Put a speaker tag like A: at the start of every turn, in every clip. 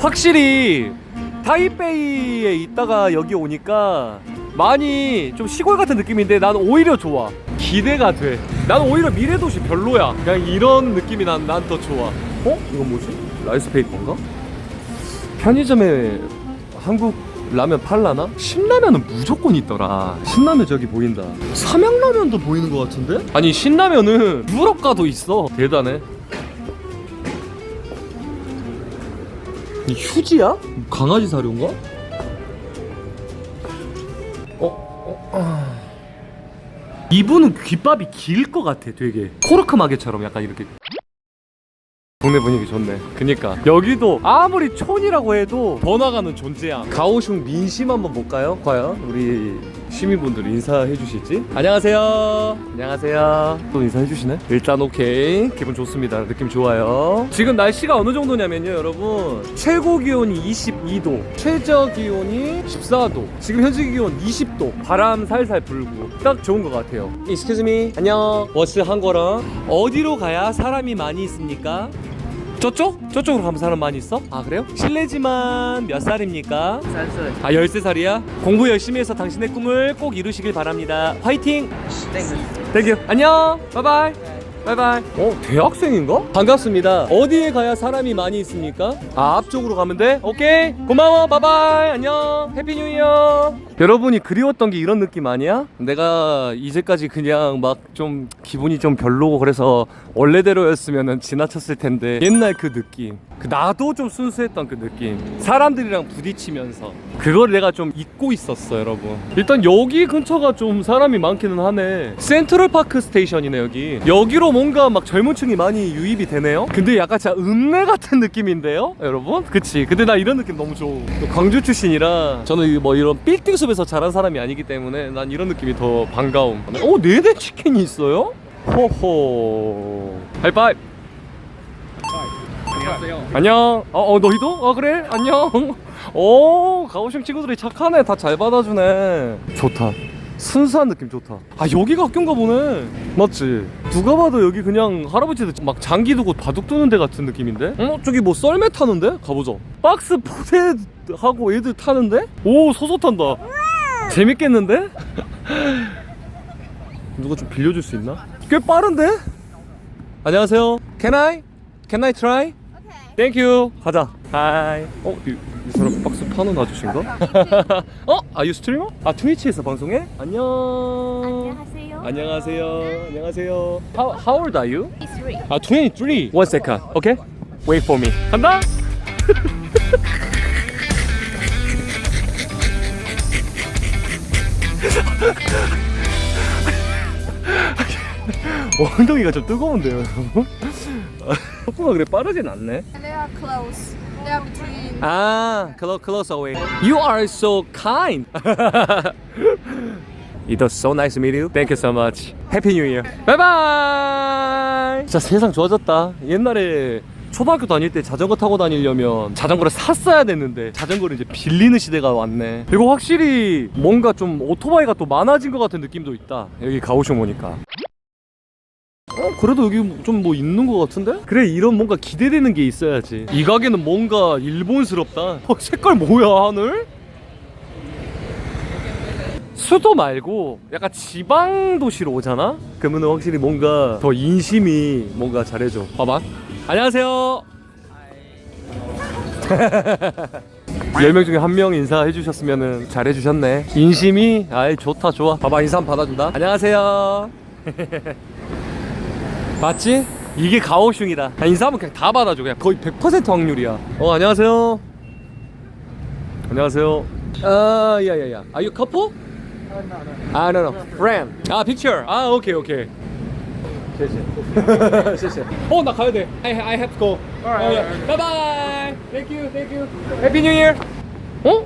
A: 확실히 타이베이에 있다가 여기 오니까 많이 좀 시골 같은 느낌인데 난 오히려 좋아. 기대가 돼. 난 오히려 미래 도시 별로야. 그냥 이런 느낌이 난 난 더 좋아. 어? 이건 뭐지? 라이스 페이퍼인가? 편의점에 한국 라면 팔라나? 신라면은 무조건 있더라. 신라면 저기 보인다. 삼양라면도 보이는 것 같은데? 아니 신라면은 유럽 가도 있어. 대단해. 휴지야? 강아지 사료인가? 어? 어? 아. 이분은 귓밥이 길 것 같아 되게 코르크 마개처럼 약간 이렇게 동네 분위기 좋네. 그니까 여기도 아무리 촌이라고 해도 번화가는 존재야. 가오슝 민심 한번 볼까요? 과연 우리 시민분들 인사해 주실지. 안녕하세요. 안녕하세요. 또 인사해 주시네. 일단 오케이. 기분 좋습니다. 느낌 좋아요. 지금 날씨가 어느 정도냐면요, 여러분. 최고 기온이 22도, 최저 기온이 14도. 지금 현재 기온 20도. 바람 살살 불고 딱 좋은 것 같아요. Excuse me. 안녕. 워스 한국어. 어디로 가야 사람이 많이 있습니까? 저쪽? 저쪽으로 가면 사람 많이 있어? 아 그래요? 실례지만 몇 살입니까?
B: 산소에
A: 아 13살이야? 공부 열심히 해서 당신의 꿈을 꼭 이루시길 바랍니다 화이팅!
B: 땡
A: 땡큐 안녕 바이바이 바이바이. 어 대학생인가? 반갑습니다. 어디에 가야 사람이 많이 있습니까? 아 앞쪽으로 가면 돼? 오케이. 고마워. 바이바이. 안녕. 해피 뉴 이어. 여러분이 그리웠던 게 이런 느낌 아니야? 내가 이제까지 그냥 막 좀 기분이 좀 별로고 그래서 원래대로였으면 지나쳤을 텐데. 옛날 그 느낌. 그 나도 좀 순수했던 그 느낌. 사람들이랑 부딪히면서. 그걸 내가 좀 잊고 있었어 여러분. 일단 여기 근처가 좀 사람이 많기는 하네. 센트럴 파크 스테이션이네 여기. 여기로 뭔가 막 젊은 층이 많이 유입이 되네요 근데 약간 진짜 읍내 같은 느낌인데요 여러분 그치 근데 나 이런 느낌 너무 좋아 또 광주 출신이라 저는 이뭐 이런 빌딩 숲에서 자란 사람이 아니기 때문에 난 이런 느낌이 더 반가움 어 네네 치킨이 있어요? 호호 하이파이
B: 안녕하세요.
A: 안녕. 어, 어 너희도? 어 그래? 안녕. 오 가오슝 친구들이 착하네. 다 잘 받아주네. 좋다. 순수한 느낌 좋다. 아 여기가 학교인가 보네. 맞지? 누가 봐도 여기 그냥 할아버지들 막 장기 두고 바둑 두는 데 같은 느낌인데? 어 저기 뭐 썰매 타는데? 가보자. 박스 포대 하고 애들 타는데? 오 소소 탄다. 재밌겠는데? 누가 좀 빌려줄 수 있나? 꽤 빠른데? 안녕하세요. Can I? Can I try? 땡큐 가자 하이 어? 이, 이 사람 박스 파는 아저씨인가? 어? 아, 유 스트리머? 아 트위치에서 방송해? 안녕
C: 안녕하세요.
A: 안녕하세요 안녕하세요 How, how old are you?
C: Three.
A: 아23 One second Okay? Wait for me 간다 엉덩이가 좀 뜨거운데요 속도가 그래 빠르진 않네
C: are close. They are between.
A: Ah, close, close away. You are so kind. It was so nice to meet you. Thank you so much. Happy New Year. Bye bye. 진짜 세상 좋아졌다. 옛날에 초등학교 다닐 때 자전거 타고 다니려면 자전거를 샀어야 됐는데 자전거를 이제 빌리는 시대가 왔네. 그리고 확실히 뭔가 좀 오토바이가 또 많아진 것 같은 느낌도 있다. 여기 가오슝 오니까. 어, 그래도 여기 좀 뭐 있는 것 같은데? 그래 이런 뭔가 기대되는 게 있어야지. 이 가게는 뭔가 일본스럽다. 어, 색깔 뭐야 하늘? 수도 말고 약간 지방 도시로 오잖아? 그러면 확실히 뭔가 더 인심이 뭔가 잘해줘. 봐봐. 안녕하세요. 10명 중에 한 명 인사해 주셨으면 잘해 주셨네. 인심이? 아이 좋다 좋아. 봐봐 인사 한번 받아준다. 안녕하세요 맞지? 이게 가오슝이다. 아, 인사하면 그냥 다 받아줘. 그냥 거의 100% 확률이야. 어, 안녕하세요. 안녕하세요. 아, 야야야. Are you couple? 아, no no. Friend. 아, picture. 아, 오케이 오케이. 谢谢. 谢谢. 어, 나 가야 돼. I I have to go.
B: Alright,
A: Bye bye. Thank you. Thank you. Happy New Year. 어?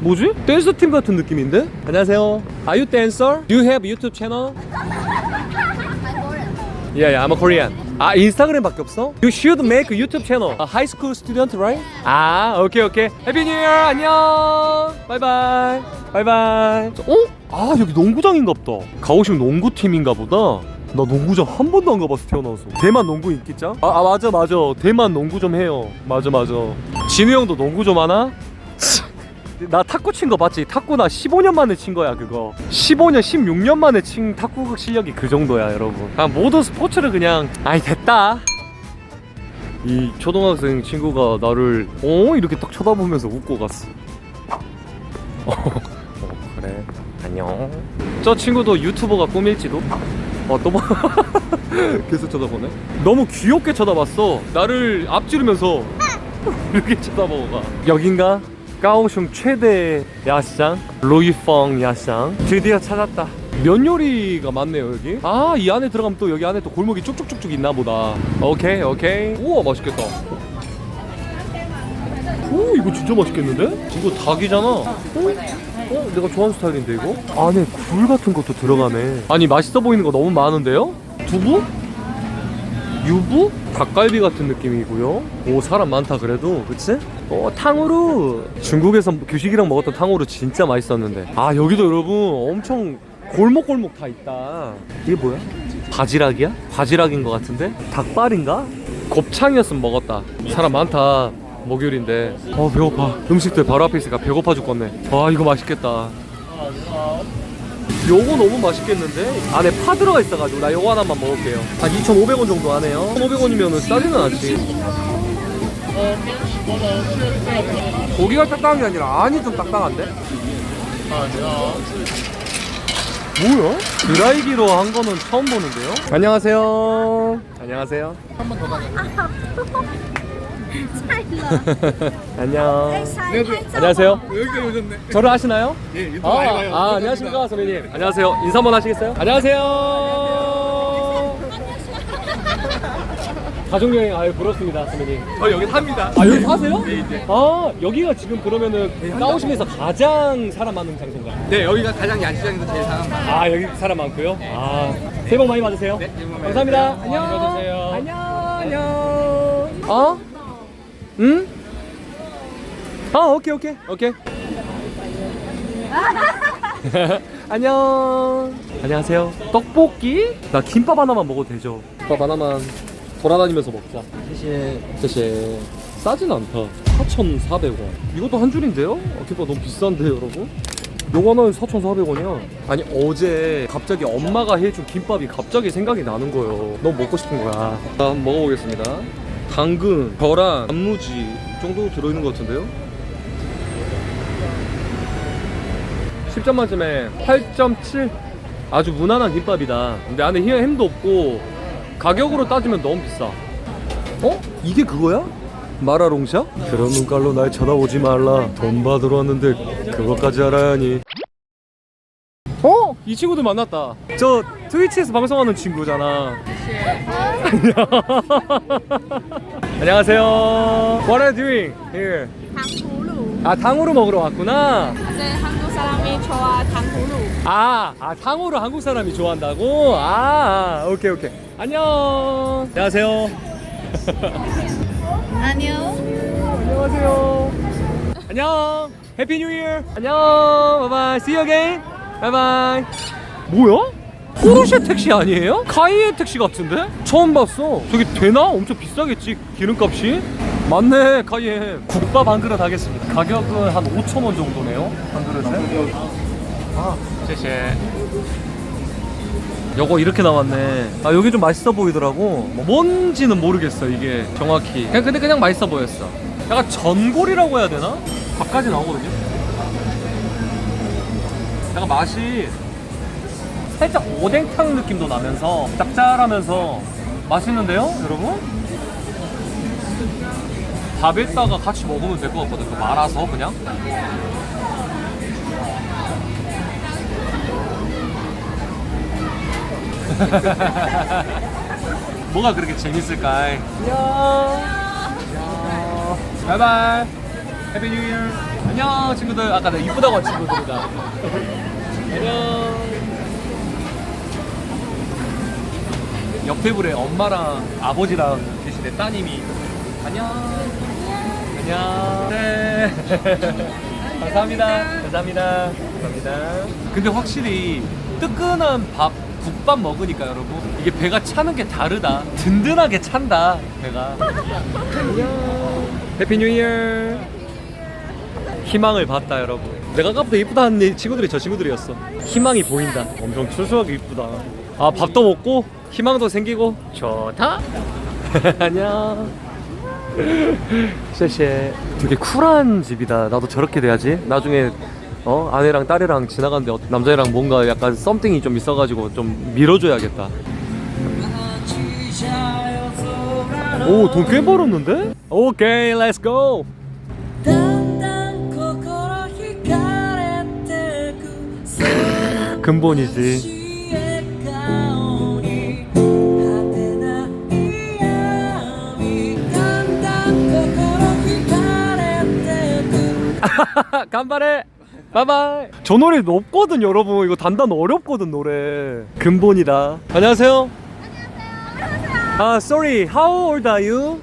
A: 뭐지? 댄서 팀 같은 느낌인데? 안녕하세요. Are you dancer? Do you have YouTube channel? Yeah, yeah, I'm a Korean. 아 인스타그램밖에 없어? You should make a YouTube channel. A high school student, right? 아, 오케이 오케이. Happy New Year. 안녕. 바이바이. 바이바이. 어? 아 여기 농구장인가 보다. 가오슝 농구팀인가 보다. 나 농구장 한 번도 안 가봤어 태어나서 대만 농구 인기짱? 아, 아 맞아 맞아 대만 농구 좀 해요 맞아 맞아 진우 형도 농구 좀 하나? 나 탁구 친거 봤지? 탁구 나 15년 만에 친 거야 그거. 15년 16년 만에 친 탁구 실력이 그 정도야 여러분. 아, 모든 스포츠를 그냥 아이 됐다. 이 초등학생 친구가 나를 어? 이렇게 딱 쳐다보면서 웃고 갔어. 어, 어 그래. 안녕. 저 친구도 유튜버가 꿈일지도? 어또 봐. 계속 쳐다보네? 너무 귀엽게 쳐다봤어. 나를 앞지르면서 이렇게 쳐다보고 가. 여긴가? 까오슝 최대 야시장 로이펑 야시장 드디어 찾았다 면 요리가 많네요 여기 아 이 안에 들어가면 또 여기 안에 또 골목이 쭉쭉쭉쭉 있나 보다 오케이 오케이 우와 맛있겠다 오 이거 진짜 맛있겠는데? 이거 닭이잖아 어? 어? 내가 좋아하는 스타일인데 이거? 안에 굴 같은 것도 들어가네 아니 맛있어 보이는 거 너무 많은데요? 두부? 유부? 닭갈비 같은 느낌이고요 오 사람 많다 그래도 그치? 어 탕후루. 중국에서 규식이랑 먹었던 탕후루 진짜 맛있었는데. 아 여기도 여러분 엄청 골목골목 다 있다. 이게 뭐야? 바지락이야? 바지락인 것 같은데? 닭발인가? 곱창이었으면 먹었다. 사람 많다 목요일인데. 어 배고파. 음식들 바로 앞에 있으니까 배고파 죽겠네. 아 이거 맛있겠다. 요거 너무 맛있겠는데? 안에 파 들어가 있어가지고 나 요거 하나만 먹을게요. 한 2,500원 정도 하네요. 1,500원이면 싸지는 않지 고기가 딱딱한 게 아니라 안이 좀 딱딱한데? 뭐야? 드라이기로 한 거는 처음 보는데요? 안녕하세요 안녕하세요 안녕 안녕하세요
B: 여기까지 오셨네.
A: 저를 아시나요?
B: 예, 유튜브
A: 아,
B: 많이 봐요.
A: 아, 안녕하십니까 선배님. 안녕하세요. 인사 한번 하시겠어요? 안녕하세요. 가족 여행 아유 부럽습니다 선배님.
B: 어, 여기 삽니다.
A: 아 여기 사세요?
B: 네, 이제.
A: 아 여기가 지금 그러면은 까오심에서 가장 사람 많은 장소인가요?
B: 네, 여기가 가장 야시장에서 제일 사람 많아요.
A: 아 여기 사람 많고요. 아 새해 복 많이 받으세요.
B: 네, 새해 복 많이
A: 감사합니다.
B: 받으세요.
A: 안녕.
B: 많이 받으세요.
A: 안녕. 안녕. 어? 응? 아 오케이 오케이 오케이. 안녕. 안녕하세요. 떡볶이? 나 김밥 하나만 먹어도 되죠? 김밥 하나만 돌아다니면서 먹자. 셋이 셋이 싸진 않다. 4,400원. 이것도 한 줄인데요? 아, 김밥 너무 비싼데 여러분? 요거 하나에 4,400원이야. 아니 어제 갑자기 엄마가 해준 김밥이 갑자기 생각이 나는 거예요. 너무 먹고 싶은 거야. 자, 한번 먹어보겠습니다. 당근, 계란, 단무지 정도 들어있는 것 같은데요? 10점 만점에 8.7 아주 무난한 김밥이다 근데 안에 희- 햄도 없고 가격으로 따지면 너무 비싸 어? 이게 그거야? 마라롱샤? 그런 눈깔로 날 쳐다보지 말라 돈 받으러 왔는데 그것까지 알아야니 어? 이 친구들 만났다 저 트위치에서 방송하는 친구잖아 안녕 안녕하세요 What are you doing here?
C: 당후루.
A: 아 탕후루 먹으러 왔구나
C: 네, 한국 사람이 좋아 당후루.
A: 아, 아 탕후루 한국 사람이 좋아한다고? 아, 아 오케이 오케이. 안녕. 안녕하세요.
C: 안녕.
A: 안녕하세요. 안녕. 해피 뉴 이어. 안녕. 바이바이. See you again. 바이바이. 뭐야? 포르쉐 택시 아니에요? 카이엔 택시 같은데? 처음 봤어. 저기 되나? 엄청 비싸겠지 기름값이? 맞네 카이엔. 국밥 한 그릇 하겠습니다. 가격은 한 5천 원 정도네요. 한 그릇에. 아,谢谢. 요거 이렇게 나왔네. 아 여기 좀 맛있어 보이더라고. 뭐 뭔지는 모르겠어 이게 정확히. 그냥 근데 그냥 맛있어 보였어. 약간 전골이라고 해야 되나? 밥까지 나오거든요. 약간 맛이 살짝 오뎅탕 느낌도 나면서 짭짤하면서 맛있는데요, 여러분? 밥에다가 같이 먹으면 될 것 같거든. 그 말아서 그냥. 뭐가 그렇게 재밌을까? 안녕. 바이바이. 해피 뉴 이어. 안녕 친구들. 아까 내가 이쁘다고 한 친구들이다. 안녕. 옆 테이블에 엄마랑 아버지랑 계신 내 따님이 안녕. 안녕. 네. 감사합니다. 감사합니다. 감사합니다. 근데 확실히 뜨끈한 밥 국밥 먹으니까 여러분 이게 배가 차는 게 다르다. 든든하게 찬다 배가. 안녕. 해피 뉴 이어. 희망을 봤다 여러분. 내가 아까부터 이쁘다 하는 이 친구들이 저 친구들이었어. 희망이 보인다. 엄청 추수하게 이쁘다. 아 밥도 먹고 희망도 생기고? 좋다. 안녕 셰셰 되게 쿨한 집이다. 나도 저렇게 돼야지. 나중에 어 아내랑 딸이랑 지나가는데 남자애랑 뭔가 약간 썸띵이 좀 있어가지고 좀 밀어줘야겠다. 오 돈 꽤 벌었는데? 오케이 렛츠고 근본이지. 간발해 바이바이 저 노래 높거든 여러분 이거 단단 어렵거든 노래 근본이다 안녕하세요 아 sorry how old are you?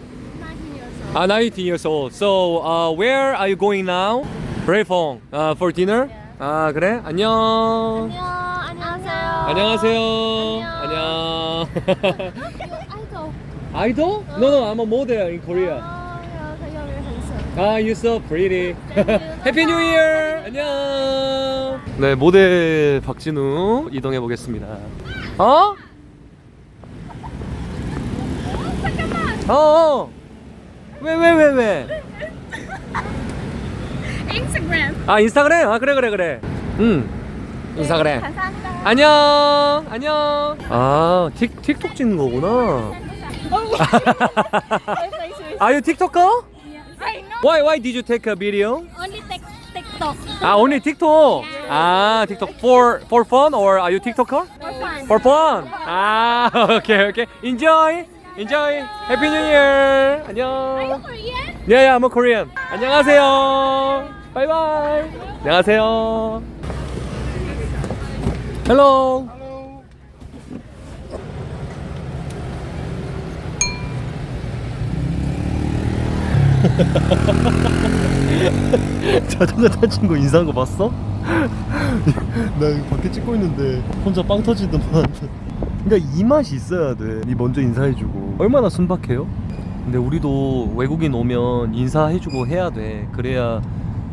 A: 아19 years old so uh, where are you going now? Brayfong uh, for dinner? 아 그래? 안녕
C: 안녕하세요.
A: 안녕하세요
C: 안녕.
A: 안녕
C: 아이돌.
A: 아이돌? No no I'm a model in Korea
C: 아,
A: you so pretty. 해피 뉴 이어. 안녕. 네, 모델 박진우 이동해 보겠습니다. 어? 어, 어. 왜, 왜, 왜, 왜?
C: Instagram.
A: 아, 인스타그램? 아, 그래, 그래, 그래. 응. 인스타그램.
C: 감사합니다.
A: 안녕. 안녕. 아, 틱, 틱톡 찍는 거구나. TikToker?
C: I know.
A: Why, why did you take a video?
C: Only tic- TikTok.
A: 아, only TikTok. 아, TikTok for for fun or are you TikToker?
C: For fun.
A: For fun. 아, okay, okay. Enjoy. Enjoy. Happy New Year. 안녕.
C: Korean?
A: Yeah, yeah, I'm a Korean. 안녕하세요. Bye bye. 안녕하세요. Hello. 자전거 탄 친구 인사한 거 봤어? 나 여기 밖에 찍고 있는데. 혼자 빵 터지더만. 그러니까 이 맛이 있어야 돼니 먼저 인사해주고. 얼마나 순박해요? 근데 우리도 외국인 오면 인사해주고 해야 돼. 그래야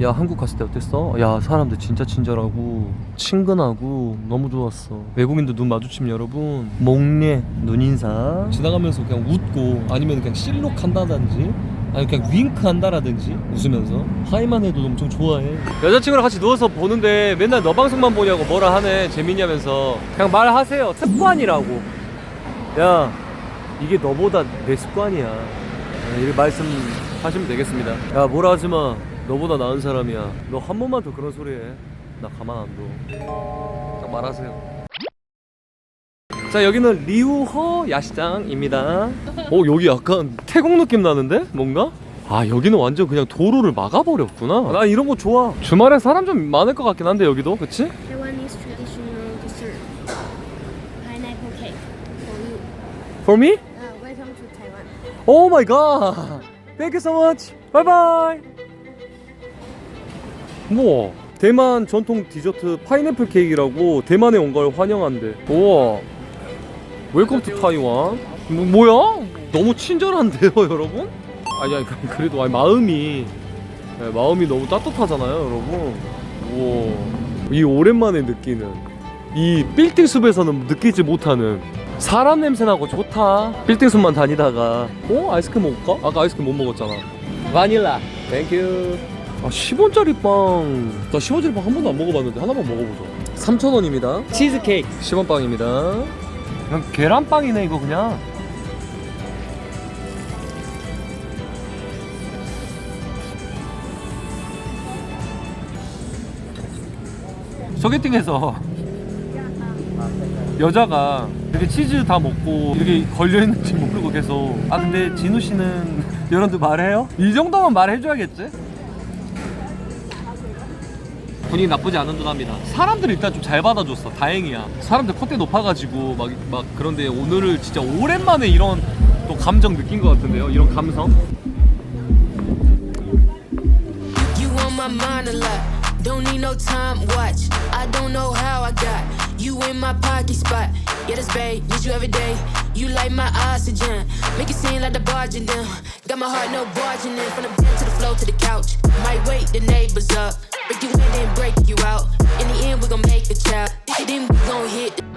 A: 야 한국 갔을 때 어땠어? 야 사람들 진짜 친절하고 친근하고 너무 좋았어. 외국인도 눈 마주치면 여러분 목례 눈인사. 지나가면서 그냥 웃고 아니면 그냥 실룩 한다든지 아니 그냥 윙크 한다라든지 웃으면서. 하이만 해도 엄청 좋아해. 여자친구랑 같이 누워서 보는데 맨날 너 방송만 보냐고 뭐라 하네 재밌냐면서. 그냥 말하세요. 습관이라고. 야 이게 너보다 내 습관이야. 네, 이렇게 말씀하시면 되겠습니다. 야 뭐라 하지마. 너보다 나은 사람이야. 너 한 번만 더 그런 소리 해나 가만 안둬딱 말하세요 자 여기는 리우허 야시장입니다 어 여기 약간 태국 느낌 나는데 뭔가? 아 여기는 완전 그냥 도로를 막아버렸구나 나 이런 거 좋아 주말에 사람 좀 많을 것 같긴 한데 여기도 그치?
C: Taiwanese traditional dessert. Pineapple cake for you.
A: For me?
C: Uh, welcome to Taiwan.
A: 오 마이 갓 Thank you so much Bye bye 우와 대만 전통 디저트 파인애플 케이크라고 대만에 온 걸 환영한대 우와 웰컴 투 타이완 뭐, 뭐야? 너무 친절한데요 여러분? 아니 아니 그- 그래도 아니, 마음이 네, 마음이 너무 따뜻하잖아요 여러분. 우와. 이 오랜만에 느끼는 이 빌딩 숲에서는 느끼지 못하는 사람 냄새 나고 좋다. 빌딩 숲만 다니다가 어? 아이스크림 먹을까? 아까 아이스크림 못 먹었잖아. 바닐라 땡큐 아 10원짜리 빵 나 10원짜리 빵 한 번도 안 먹어봤는데 하나만 먹어보자. 3,000원입니다. 치즈케이크 10원 빵입니다 그냥 계란빵이네 이거 그냥 소개팅에서 여자가 이렇게 치즈 다 먹고 이렇게 걸려 있는지 모르고 계속 아 근데 진우 씨는 여러분들 말해요? 이 정도만 말해줘야겠지? 분위기 나쁘지 않은 듯 합니다. 사람들이 일단 좀 잘 받아줬어. 다행이야. 사람들 콧대 높아가지고 막, 막 그런데 오늘을 진짜 오랜만에 이런 또 감정 느낀 것 같은데요. 이런 감성.
D: You on my mind a lot. Don't need no time watch. I don't know how I got You in my pocket spot. Yeah, that's babe. Need you every day. You like my oxygen. Make it seem like the barging down. Got my heart no barging in. From the bed to the floor to the couch. Might wake the neighbors up. Break you in, then break you out. In the end, we gon' make a child. Then we gon' hit